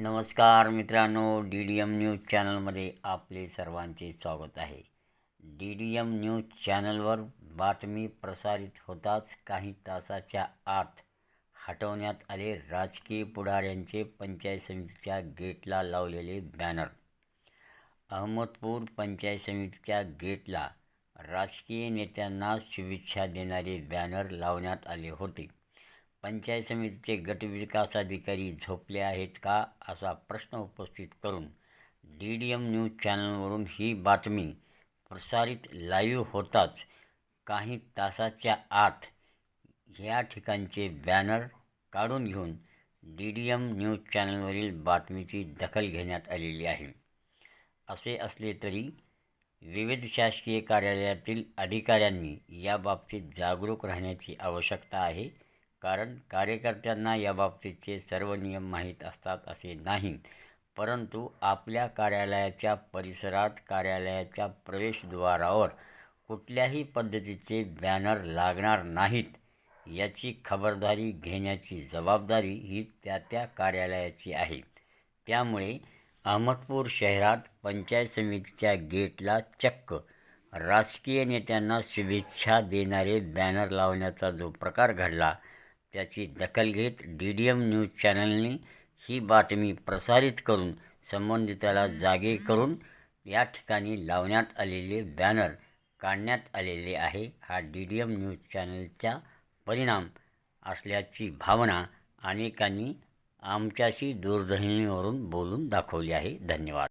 नमस्कार मित्रांनो D D M news चॅनलमध्ये आपले सर्वांचे स्वागत आहे. डी डी एम न्यूज चॅनलवर बातमी प्रसारित होताच काही तासाच्या आत हटवण्यात आले राजकीय पुढाऱ्यांचे पंचायत समितीच्या गेटला लावलेले बॅनर. अहमदपूर पंचायत समितीच्या गेटला राजकीय नेत्यांना शुभेच्छा देणारे बॅनर लावण्यात आले होते. पंचायत समितीचे गटविकास अधिकारी झोपले आहेत का असा प्रश्न उपस्थित करून डी डी एम न्यूज चॅनलवरून ही बातमी प्रसारित लाईव्ह होताच काही तासाच्या आत या ठिकाणचे बॅनर काढून घेऊन डी डी एम न्यूज चॅनलवरील बातमीची दखल घेण्यात आलेली आहे. असे असले तरी विविध शासकीय कार्यालयातील अधिकाऱ्यांनी याबाबतीत जागरूक राहण्याची आवश्यकता आहे. कारण कार्यकर्त्यांना याबाबतीचे सर्व नियम माहीत असतात असे नाही. परंतु आपल्या कार्यालयाच्या परिसरात कार्यालयाच्या प्रवेशद्वारावर कुठल्याही पद्धतीचे बॅनर लागणार नाहीत. याची खबरदारी घेण्याची जबाबदारी ही त्या त्या कार्यालयाची आहे. त्यामुळे अहमदपूर शहरात पंचायत समितीच्या गेटला चक्क राजकीय नेत्यांना शुभेच्छा देणारे बॅनर लावण्याचा जो प्रकार घडला त्याची दखल घेत डी डी एम न्यूज चॅनलने ही बातमी प्रसारित करून संबंधिताला जागे करून या ठिकाणी लावण्यात आलेले बॅनर काढण्यात आलेले आहे. हा डी डी एम न्यूज चॅनलचा परिणाम असल्याची भावना अनेकांनी आमच्याशी दूरध्वनीवरून बोलून दाखवली आहे. धन्यवाद.